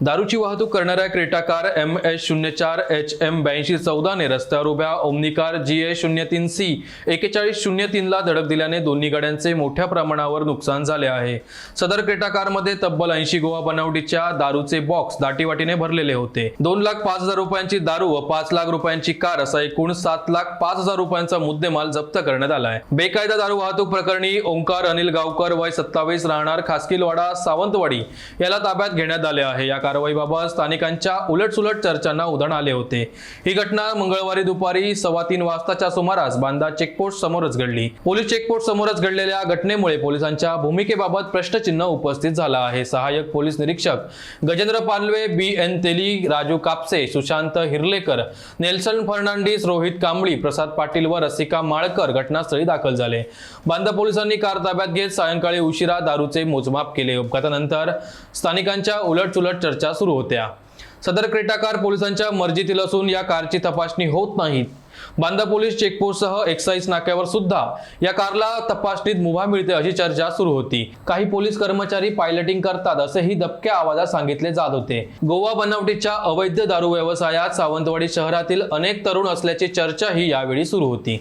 दारूची वाहतूक करणाऱ्या क्रेटा कार एम एस शून्य चार एच एम ब्याऐंशी चौदाने रस्त्यावर उभ्या ओमनी कार जी ए शून्य तीन सी एकेचाळीस शून्य तीनला धडक दिल्याने दोन्ही गाड्यांचे मोठ्या प्रमाणावर नुकसान झाले आहे. सदर क्रेटा कारमध्ये तब्बल ऐंशी गोवा बनावटीच्या दारूचे बॉक्स दाटीवाटीने भरलेले होते. दोन लाख पाच हजार रुपयांची दारू व पाच लाख रुपयांची कार असा एकूण सात लाख पाच हजार रुपयांचा मुद्देमाल जप्त करण्यात आला आहे बेकायदा दारू वाहतूक प्रकरणी ओंकार अनिल गावकर वय सत्तावीस राहणार खासकीलवाडा सावंतवाडी याला ताब्यात घेण्यात आले आहे. या कारवाईबाबत स्थानिकांच्या उलटसुलट चर्चांना उधाण आले होते. ही घटना मंगळवारी दुपारी सव्वा तीन वाजताच्या सुमारास बांदा चेकपोस्ट समोरच घडली. पोलीस चेकपोस्ट समोरच घडलेल्या घटनेमुळे पोलिसांच्या भूमिकेबाबत प्रश्नचिन्ह उपस्थित झाला आहे. सहाय्यक पोलीस निरीक्षक गजेंद्र पालवे बी एन तेली राजू कापसे सुशांत हिरलेकर नेल्सन फर्नांडिस रोहित कांबळी प्रसाद पाटील व रसिका माळकर घटनास्थळी दाखल झाले. बांदा पोलिसांनी कार ताब्यात घेत सायंकाळी उशिरा दारूचे मोजमाप केले. अपघातानंतर स्थानिकांच्या उलटसुलट चर्चा सुरू होत्या. सदर क्रेटा कार पोलिसांच्या मर्जीतील असून या कारची तपासणी होत नाहीत बांदा पोलीस चेकपोस्टसह एक्साईज नाक्यावर सुद्धा या कारला तपासणीत मुभा मिळते अशी चर्चा सुरू होती. काही पोलीस कर्मचारी पायलटिंग करतात असेही दबक्या आवाजात सांगितले जात होते. गोवा बनावटीच्या अवैध दारू व्यवसायात सावंतवाडी शहरातील अनेक तरुण असल्याची चर्चाही यावेळी सुरू होती.